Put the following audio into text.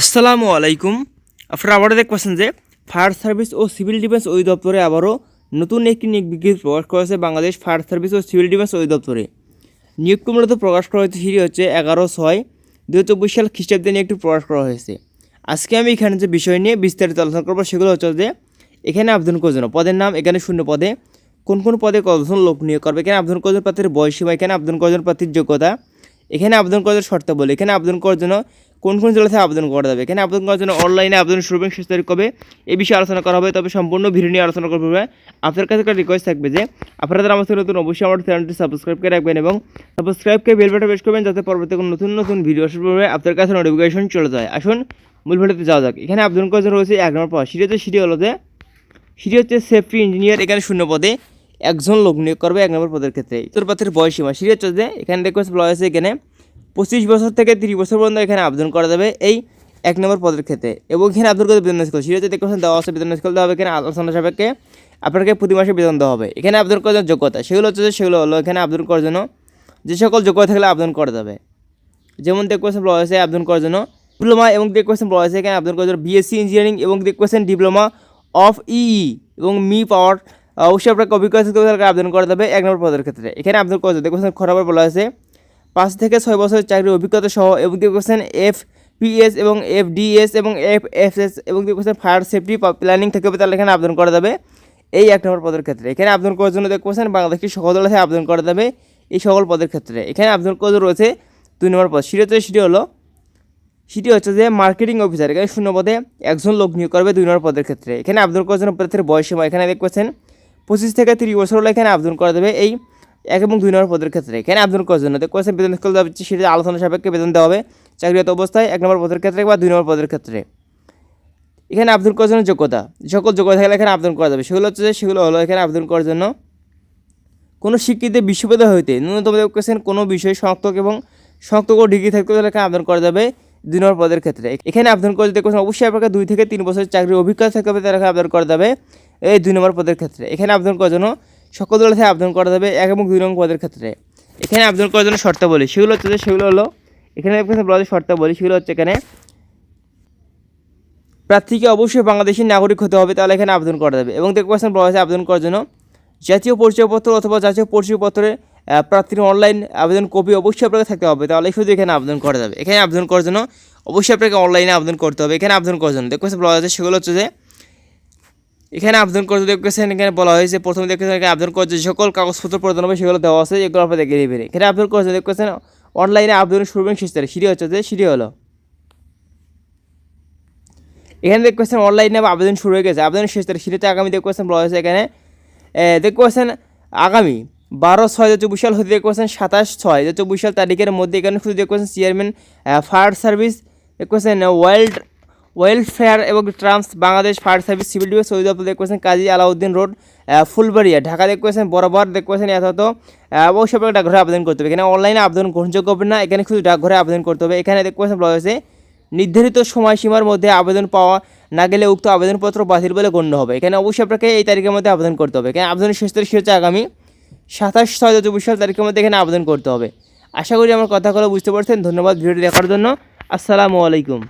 আসসালামু আলাইকুম। আপনারা আবারও দেখতেছেন যে ফায়ার সার্ভিস ও সিভিল ডিফেন্স অধিদপ্তরে আবারও নতুন একটি নিয়োগ বিজ্ঞপ্তি প্রকাশ করেছে বাংলাদেশ ফায়ার সার্ভিস ও সিভিল ডিফেন্স অধিদপ্তরে। নিয়োগটি মূলত প্রকাশ করা হয়েছে সেটি হচ্ছে এগারো ছয় দু চব্বিশ সাল খ্রিস্টাব্দে নিয়ে নিয়োগটি প্রকাশ করা হয়েছে। আজকে আমি এখানে যে বিষয় নিয়ে বিস্তারিত আলোচনা করব সেগুলো হচ্ছে যে এখানে আবেদন করার জন্য পদের নাম এখানে শূন্য পদে। কোন কোন পদে কতজন লোক নিয়োগ করবে? এখানে আবেদন করার প্রার্থীর বয়সীমা এখানে আবেদন করার জন্য প্রার্থীর যোগ্যতা, এখানে আবেদন করার জন্য শর্তাবলী, এখানে আবেদন করার জন্য কোন কোন জেলা থেকে আবেদন করা যাবে? এখানে আবেদন করার জন্য অনলাইনে আবেদন শুরু এবং শেষ তারিখ কবে? এই বিষয়ে আলোচনা করা হবে, তবে সম্পূর্ণ ভিডিও নিয়ে আলোচনা করব আপনার কাছে একটা রিকোয়েস্ট থাকবে যে, আপনারা সাথে নতুন, অবশ্যই আমার চ্যানেলটি সাবস্ক্রাইব করে রাখবেন এবং সাবস্ক্রাইবকে বেল বাটন প্রেস করবেন যাতে পরবর্তী নতুন নতুন ভিডিও আসার পূর্বে আপনার কাছে নোটিফিকেশন চলে যায়। আসুন, মূল ভিডিওতে যাওয়া যাক। এখানে আবেদন করার জন্য রয়েছে এক নম্বর পদ সেটি হচ্ছে, সিটি হলো যে, সেটি হচ্ছে সেফটি ইঞ্জিনিয়ার এখানে শূন্য পদে একজন লোক নিয়োগ করবে এক নম্বর পদের ক্ষেত্রে। উত্তর পাত্রের বয়সীমা সেটি হচ্ছে যে, এখানে রিকোয়েস্ট বলা হয়েছে এখানে পঁচিশ বছর থেকে তিরিশ বছর পর্যন্ত এখানে আবেদন করা যাবে এই এক নম্বর পদের ক্ষেত্রে। এবং এখানে আবেদন করতে বেতন স্কুল সেটা হচ্ছে দেখতে দেওয়া আছে বেতন স্কুল, দেওয়া হবে এখানে আলোচনা সাপেক্ষে। আপনাকে প্রতি মাসে বেতন দেওয়া হবে। এখানে আবেদন করার জন্য যোগ্যতা, সেগুলো হচ্ছে যে সেগুলো হলো এখানে আবেদন করার জন্য যে সকল যোগ্যতা থাকলে আবেদন করা যাবে। যেমন দেখতেছেন বলা হয়েছে আবেদন করার জন্য ডিপ্লোমা এবং দেখতেছেন বলা হয়েছে এখানে আবেদন করার জন্য বিএসসি ইঞ্জিনিয়ারিং এবং দেখতেছেন ডিপ্লোমা অফ ইই এবং মি পাওয়ার অবশ্যই আপনাকে অভিজ্ঞতা আবেদন করা যাবে এক নম্বর পদের ক্ষেত্রে। এখানে আবেদন করা যাবে। দেখতেছেন খরাবার বলা হয়েছে পাঁচ থেকে ছয় বছরের চাকরির অভিজ্ঞতা সহ এবং দেখতেছেন এফ পিএস এবং এফ ডিএস এবং এফ এফ এস এবং দেখতেছেন ফায়ার সেফটি প্ল্যানিং থেকে তাহলে এখানে আবেদন করা যাবে। এই এক নম্বর পদের ক্ষেত্রে। এখানে আবেদন করার জন্য দেখতেছেন বাংলাদেশের সকল থেকে আবেদন করা যাবে এই সকল পদের ক্ষেত্রে। এখানে আবেদন জন্য রয়েছে দুই নম্বর পদ। সেটি হচ্ছে সেটি হলো সেটি হচ্ছে যে মার্কেটিং অফিসার। এখানে শূন্য পদে একজন লোক নিয়োগ করবে দুই নম্বর পদের ক্ষেত্রে। এখানে আবেদন করার জন্য প্রার্থীর বয়স সীমা এখানে দেখতেছেন পঁচিশ থেকে তিরিশ বছর হলে এখানে আবেদন করা যাবে। এই এক এবং দুই নম্বর পদের ক্ষেত্রে। এখানে আবেদন করার জন্য দেখতেছেন বেতন স্কেল দেওয়া হচ্ছে সেটা আলোচনা সাপেক্ষে বেতন দেওয়া হবে। চাকরিগত অবস্থায় এক নম্বর পদের ক্ষেত্রে বা দুই নম্বর পদের ক্ষেত্রে। এখানে আবেদন করার জন্য যোগ্যতা। সকল যোগ্যতা থাকলে এখানে আবেদন করা যাবে। সেগুলো হচ্ছে সেগুলো হলো এখানে আবেদন করার জন্য কোনো স্বীকৃত বিশ্ববিদ্যালয় হইতে ন্যূনতম দেখছেন কোনো বিষয় শনাক্তক এবং শনাক্তক ডিগ্রি থাকতে হলে এখানে আবেদন করা যাবে দুই নম্বর পদের ক্ষেত্রে। এখানে আবেদন করে দেখছেন অবশ্যই আপনাকে দুই থেকে তিন বছরের চাকরির অভিজ্ঞতা থাকতে হবে তারা আবেদন করা যাবে এই দুই নম্বর পদের ক্ষেত্রে। এখানে আবেদন করার জন্য সকল দল থেকে আবেদন করা যাবে এক এবং দুই নম্বর পদের ক্ষেত্রে। এখানে আবেদন করার জন্য শর্তাবলী সেগুলো হচ্ছে যে সেগুলো হলো এখানে বলা শর্তাবলী সেগুলো হচ্ছে এখানে প্রার্থীকে অবশ্যই বাংলাদেশি নাগরিক হতে হবে তাহলে এখানে আবেদন করা যাবে। এবং দেখতে পাচ্ছেন বলা হয়েছে আবেদন করার জন্য জাতীয় পরিচয়পত্র অথবা জাতীয় পরিচয়পত্রের আহ, প্রার্থীর অনলাইন আবেদন কপি অবশ্যই আপনাকে থাকতে হবে তাহলে শুধু এখানে আবেদন করা যাবে। এখানে আবেদন করার জন্য অবশ্যই আপনাকে অনলাইনে আবেদন করতে হবে এখানে আবেদন করার জন্য। দেখতে পাচ্ছেন বলা হয়েছে সেগুলো হচ্ছে যে এখানে আবেদন করতে দেখতেছেন, এখানে বলা হয়েছে, প্রথমে দেখতেছেন এখানে আবেদন করতে সকল কাগজপত্র প্রদান হবে, সেগুলো দেওয়া আছে, এগুলো আপনাদের দেখে দেবেন এখানে আবেদন করতে দেখতেছেন, অনলাইনে আবেদন শুরু এবং শেষ তারিখ। সিঁড়ি হচ্ছে যে, সিঁড়ি হলো। এখানে দেখতেছেন, অনলাইনে আবেদন শুরু হয়ে গেছে আবেদন শেষ তারিখ, সিঁড়িতে আগামী দেখতেছেন, বলা হয়েছে এখানে দেখতেছেন, আগামী বারো ছয় দু চব্বিশ সাল হতে দেখতেছেন, সাতাশ ছয় দু চব্বিশ সাল তারিখের মধ্যে এখানে শুধু দেখতেছেন চেয়ারম্যান ফায়ার সার্ভিস দেখতেছেন ওয়ার্ল্ড ওয়েলফেয়ার এবং trams Bangladesh fire service civil defence অধিদপ্তর দেখতেছেন কাজী আলাউদ্দিন রোড ফুলবাড়িয়া। ঢাকা দেখতেছেন বরাবর দেখতেছেন এত অবশ্যই আপনাকে ডাকঘরে আবেদন করতে হবে। এখানে অনলাইনে আবেদন গ্রহণযোগ্য হবে না, এখানে শুধু ডাকঘরে আবেদন করতে হবে। এখানে দেখতেছেন বলা হয়েছে, নির্ধারিত সময়সীমার মধ্যে আবেদন পাওয়া না গেলে উক্ত আবেদনপত্র বাতিল বলে গণ্য হবে। এখানে অবশ্যই আপনাকে এই তারিখের মধ্যে আবেদন করতে হবে। এখানে আবেদনের শেষ তারিখ হচ্ছে আগামী সাতাশ ছয় দু চব্বিশ সাল তারিখের মধ্যে এখানে আবেদন করতে হবে। আশা করি আমার কথাগুলো বুঝতে পারছেন। ধন্যবাদ ভিডিওটি দেখার জন্য। আসসালামু আলাইকুম।